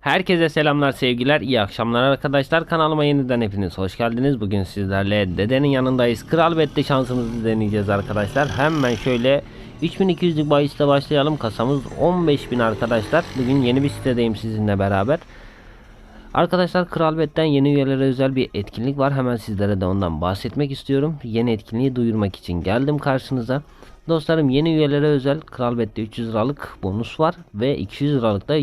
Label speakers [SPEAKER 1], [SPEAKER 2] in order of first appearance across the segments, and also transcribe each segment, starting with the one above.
[SPEAKER 1] Herkese selamlar sevgiler iyi akşamlar arkadaşlar. Kanalıma yeniden hepiniz hoş geldiniz. Bugün sizlerle dedenin yanındayız. Kral bette şansımızı deneyeceğiz arkadaşlar. Hemen şöyle 3200'lük bahiste başlayalım. Kasamız 15000 arkadaşlar. Bugün yeni bir sitedeyim sizinle beraber. Arkadaşlar Kral Bet'ten yeni üyelere özel bir etkinlik var. Hemen sizlere de ondan bahsetmek istiyorum. Yeni etkinliği duyurmak için geldim karşınıza. Dostlarım yeni üyelere özel Kral Bet'te 300 liralık bonus var ve 200 liralık da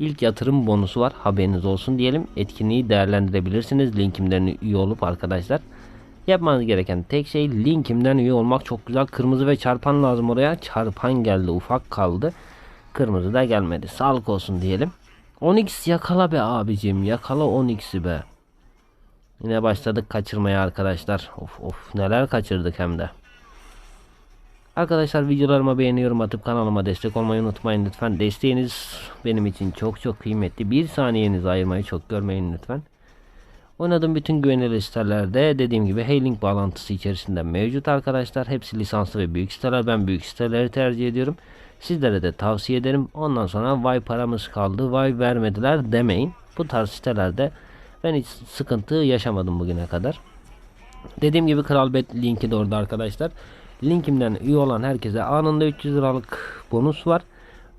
[SPEAKER 1] ilk yatırım bonusu var. Haberiniz olsun diyelim. Etkinliği değerlendirebilirsiniz. Linkimden üye olup arkadaşlar. Yapmanız gereken tek şey linkimden üye olmak. Çok güzel. Kırmızı ve çarpan lazım oraya. Çarpan geldi. Ufak kaldı. Kırmızı da gelmedi. Sağlık olsun diyelim. 10x yakala be abicim. Yakala 10x'i be. Yine başladık kaçırmaya arkadaşlar. Of of neler kaçırdık hem de. Arkadaşlar videolarıma beğeni yorum atıp kanalıma destek olmayı unutmayın lütfen. Desteğiniz benim için çok çok kıymetli. Bir saniyenizi ayırmayı çok görmeyin lütfen. Oynadığım bütün güvenilir sitelerde dediğim gibi Hailing bağlantısı içerisinde mevcut arkadaşlar. Hepsi lisanslı ve büyük siteler. Ben büyük siteleri tercih ediyorum. Sizlere de tavsiye ederim. Ondan sonra vay paramız kaldı, vay vermediler demeyin. Bu tarz sitelerde ben hiç sıkıntı yaşamadım bugüne kadar. Dediğim gibi Kral Bet linki de orada arkadaşlar. Linkimden üye olan herkese anında 300 liralık bonus var.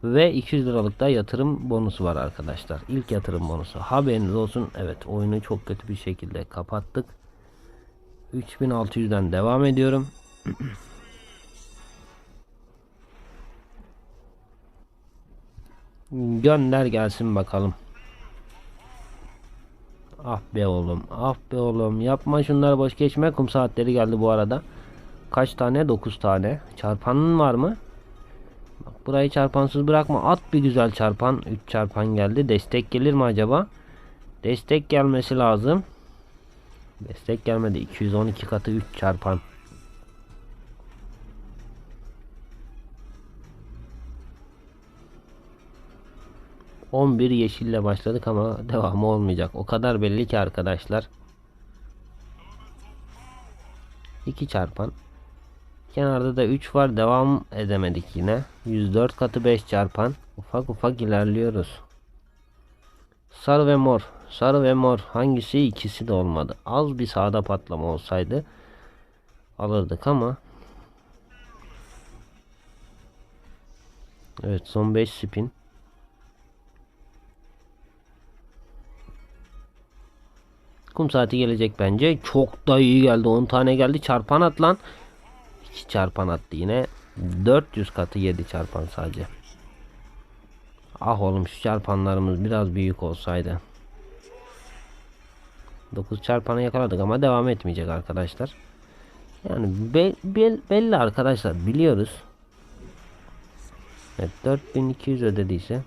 [SPEAKER 1] Ve 200 liralık da yatırım bonusu var arkadaşlar. İlk yatırım bonusu. Haberiniz olsun. Evet oyunu çok kötü bir şekilde kapattık. 3600'den devam ediyorum. Gönder gelsin bakalım. Ah be oğlum. Ah be oğlum. Yapma şunları boş geçme. Kum saatleri geldi bu arada. Kaç tane? 9 tane. Çarpanın var mı? Bak burayı çarpansız bırakma. At bir güzel çarpan. 3 çarpan geldi. Destek gelir mi acaba? Destek gelmesi lazım. Destek gelmedi. 212 katı 3 çarpan. On bir yeşille başladık ama devamı olmayacak. O kadar belli ki arkadaşlar. 2 çarpan. Kenarda da 3 var. Devam edemedik yine. 104 katı 5 çarpan. Ufak ufak ilerliyoruz. Sarı ve mor. Sarı ve mor. Hangisi? ikisi de olmadı. Az bir sağda patlama olsaydı alırdık ama Evet son 5 spin. Kum saati gelecek bence. Çok da iyi geldi. 10 tane geldi. Çarpan at lan. 2 çarpan attı yine. 400 katı 7 çarpan sadece. Ah oğlum şu çarpanlarımız biraz büyük olsaydı. 9 çarpanı yakaladık ama devam etmeyecek arkadaşlar. Yani be, be, belli arkadaşlar biliyoruz. Evet 4200 ödediyse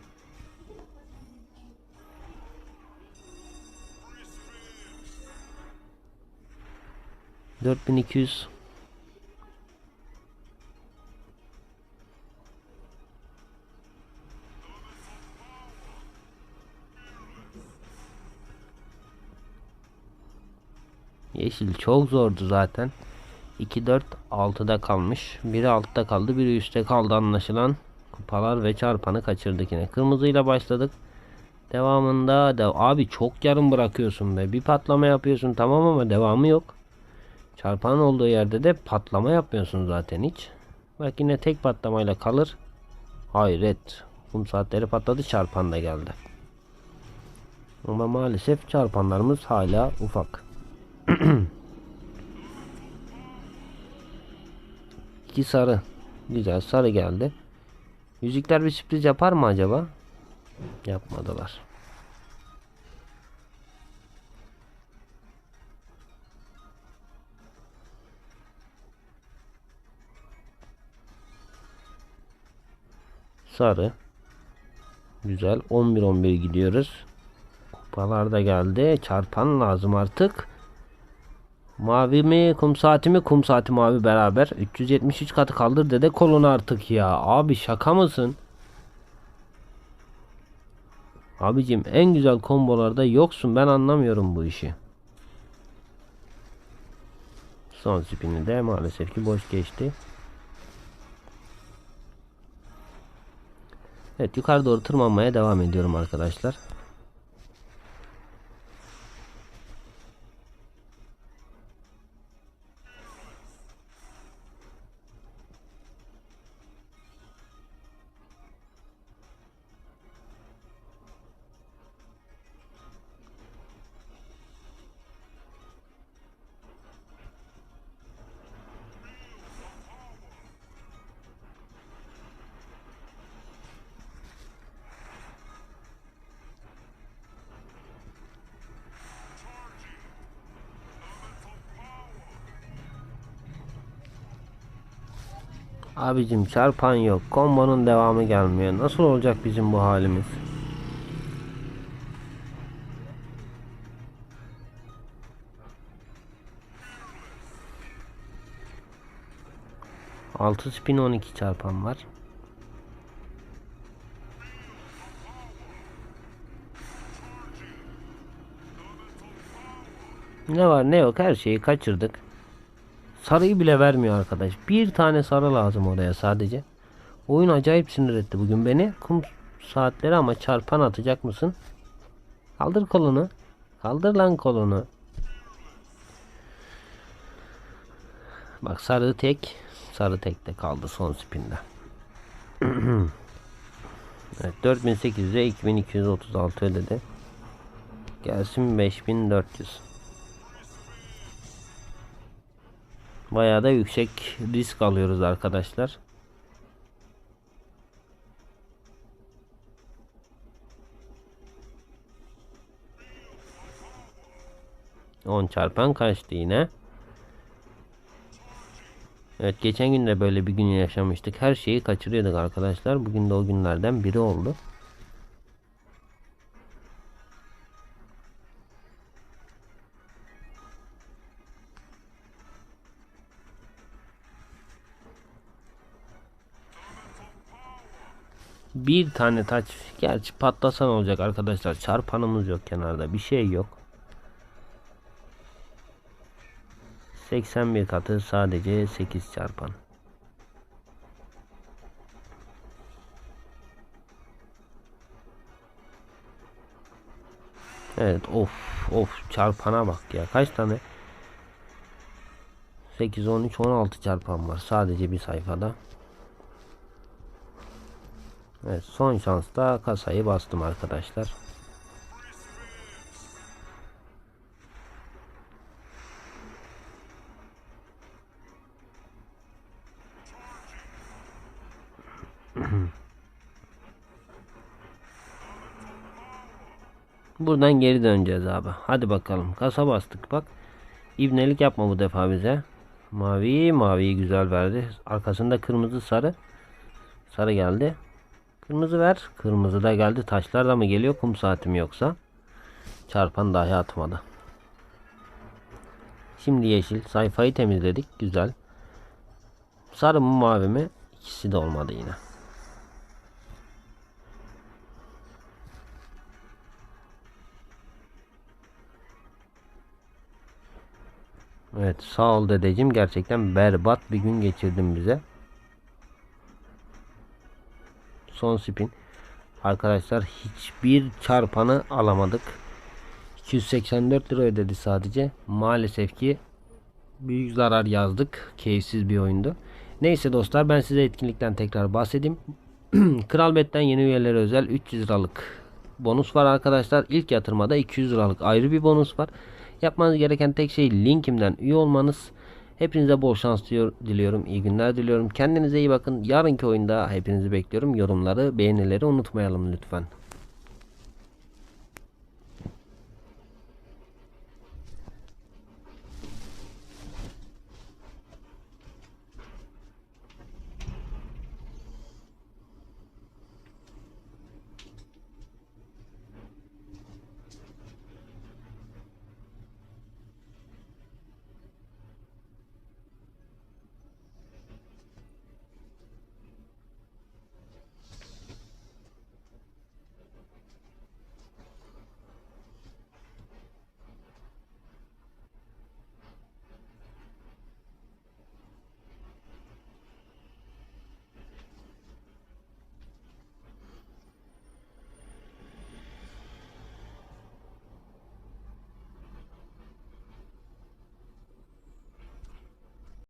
[SPEAKER 1] 4200 Yeşil çok zordu zaten. 2 4 6'da kalmış. Biri altta kaldı, biri üstte kaldı anlaşılan. Kupalar ve çarpanı kaçırdık yine. Kırmızıyla başladık. Devamında da abi çok yarım bırakıyorsun be. Bir patlama yapıyorsun tamam ama devamı yok. Çarpan olduğu yerde de patlama yapmıyorsun zaten hiç. Bak yine tek patlamayla kalır. Hayret. Kum saatleri patladı çarpan da geldi. Ama maalesef çarpanlarımız hala ufak. İki sarı. Güzel sarı geldi. Yüzükler bir sürpriz yapar mı acaba? Yapmadılar. Sarı. Güzel. 11-11 gidiyoruz. Kupalar da geldi. Çarpan lazım artık. Mavi mi kum saati mi? Kum saati mavi beraber. 373 katı kaldır dede kolunu artık ya. Abi şaka mısın? Abicim en güzel kombolarda yoksun. Ben anlamıyorum bu işi. Son spini de maalesef ki boş geçti. Evet yukarı doğru tırmanmaya devam ediyorum arkadaşlar Abicim çarpan yok. Kombonun devamı gelmiyor. Nasıl olacak bizim bu halimiz? Altı spin 12 çarpan var. Ne var ne yok her şeyi kaçırdık. Sarıyı bile vermiyor arkadaş. Bir tane sarı lazım oraya sadece. Oyun acayip sinir etti bugün beni. Kum saatleri ama çarpan atacak mısın? Kaldır kolunu. Kaldır lan kolunu. Bak sarı tek. Sarı tek de kaldı son spinde. evet 4800'e 2236 ödedi. Gelsin 5400. Bayağı da yüksek risk alıyoruz arkadaşlar. On çarpan kaçtı yine. Evet geçen gün de böyle bir gün yaşamıştık. Her şeyi kaçırıyorduk arkadaşlar. Bugün de o günlerden biri oldu. Bir tane taç. Gerçi patlasan olacak arkadaşlar. Çarpanımız yok kenarda. Bir şey yok. 81 katı sadece 8 çarpan. Evet of of çarpana bak ya kaç tane 8 13 16 çarpan var sadece bir sayfada. Evet son şansta kasayı bastım arkadaşlar. Buradan geri döneceğiz abi. Hadi bakalım. Kasa bastık bak. İbnelik yapma bu defa bize. Mavi maviyi güzel verdi. Arkasında kırmızı sarı. Sarı geldi. Kırmızı ver. Kırmızı da geldi. Taşlar da mı geliyor? Kum saatim yoksa. Çarpan dahi atmadı. Şimdi yeşil. Sayfayı temizledik. Güzel. Sarı mı mavi mi? İkisi de olmadı yine. Evet sağ ol dedeciğim gerçekten berbat bir gün geçirdin bize. Son spin. Arkadaşlar hiçbir çarpanı alamadık. 284 lira ödedi sadece. Maalesef ki büyük zarar yazdık. Keyifsiz bir oyundu. Neyse dostlar ben size etkinlikten tekrar bahsedeyim. Kral Bet'ten yeni üyelere özel 300 liralık bonus var arkadaşlar. İlk yatırmada 200 liralık ayrı bir bonus var. Yapmanız gereken tek şey linkimden üye olmanız. Hepinize bol şans diliyorum. İyi günler diliyorum. Kendinize iyi bakın. Yarınki oyunda hepinizi bekliyorum. Yorumları, beğenileri unutmayalım lütfen.